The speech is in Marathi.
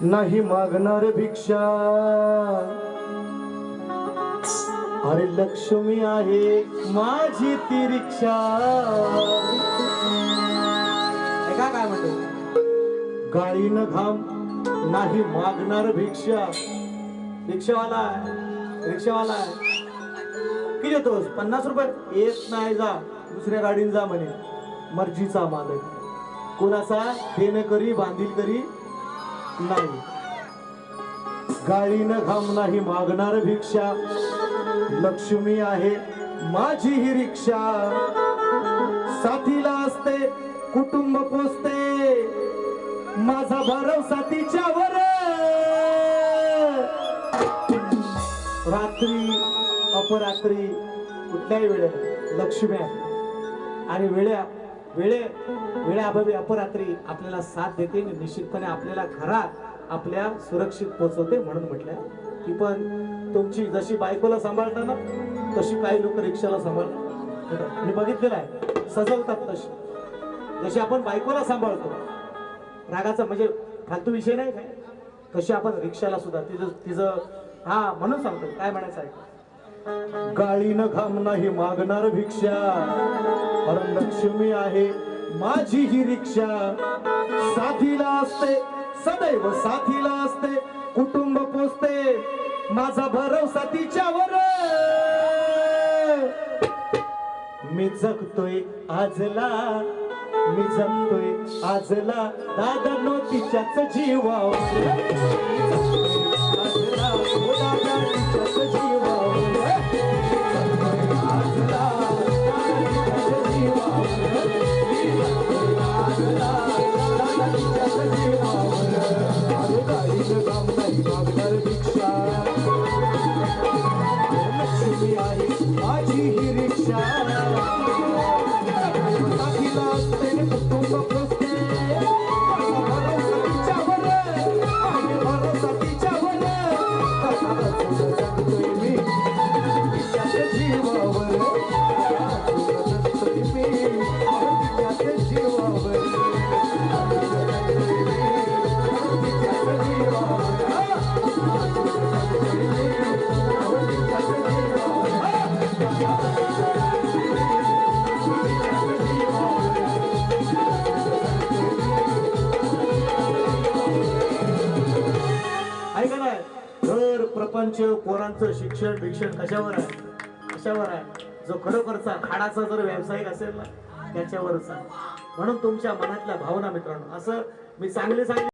नाही मागणार भिक्षा. अरे लक्ष्मी आहे माझी ती रिक्षा. ऐका काय म्हणतो? गाळीनं घाम नाही मागणार भिक्षा. रिक्षावाला आहे. रिक्षावाला आहे. किती देतोस? पन्नास रुपये? येत नाही जा. दुसऱ्या गाडीन जा म्हणे. मर्जीचा मालक. कोणाचा? देणं करी बांधील करी. नाही. गाळीनं घाम नाही मागणार भिक्षा. लक्ष्मी आहे माझी ही रिक्षा. साथीला असते कुटुंब पोचते माझा भारव साथीच्या वर रात्री अपरात्री कुठल्याही वेळेला लक्ष्मी आणि वेळ्या वेळे वेळेअभावी अपरात्री आपल्याला साथ देते आणि निश्चितपणे आपल्याला घरात आपल्या सुरक्षित पोहोचवते म्हणून म्हटलं. की पण तुमची जशी बायकोला सांभाळता ना तशी काही लोक रिक्षाला सांभाळतात. मी बघितलेलं आहे. सजवतात तशी. जशी आपण बायकोला सांभाळतो रागाचा म्हणजे फालतू विषय नाही काय? तशी आपण रिक्षाला सुद्धा तिचं तिचं हा म्हणून सांगतो. काय म्हणायचं आहे? गाळीनं घाम नाही मागणार भिक्षा. अरे लक्ष्मी आहे माझी ही रिक्षा. साथीला असते सदैव साथीला असते कुटुंब पोचते माझा भरवसा तिच्यावर. मी जगतोय आजला मी जगतोय आजला. दादा नो तिच्याच जीवावर. हो. काम नाही मागणार भिक्षा लक्ष्मी आहे माझी ही रिक्षा साथीला असते कुटुंब प्रपंच पोरांचं शिक्षण भिक्षण कशावर आहे? कशावर आहे? जो खरोखरचा खाडाचा जर व्यावसायिक असेल ना त्याच्यावरच. आहे म्हणून तुमच्या मनातल्या भावना मित्रांनो असं मी चांगले चांगले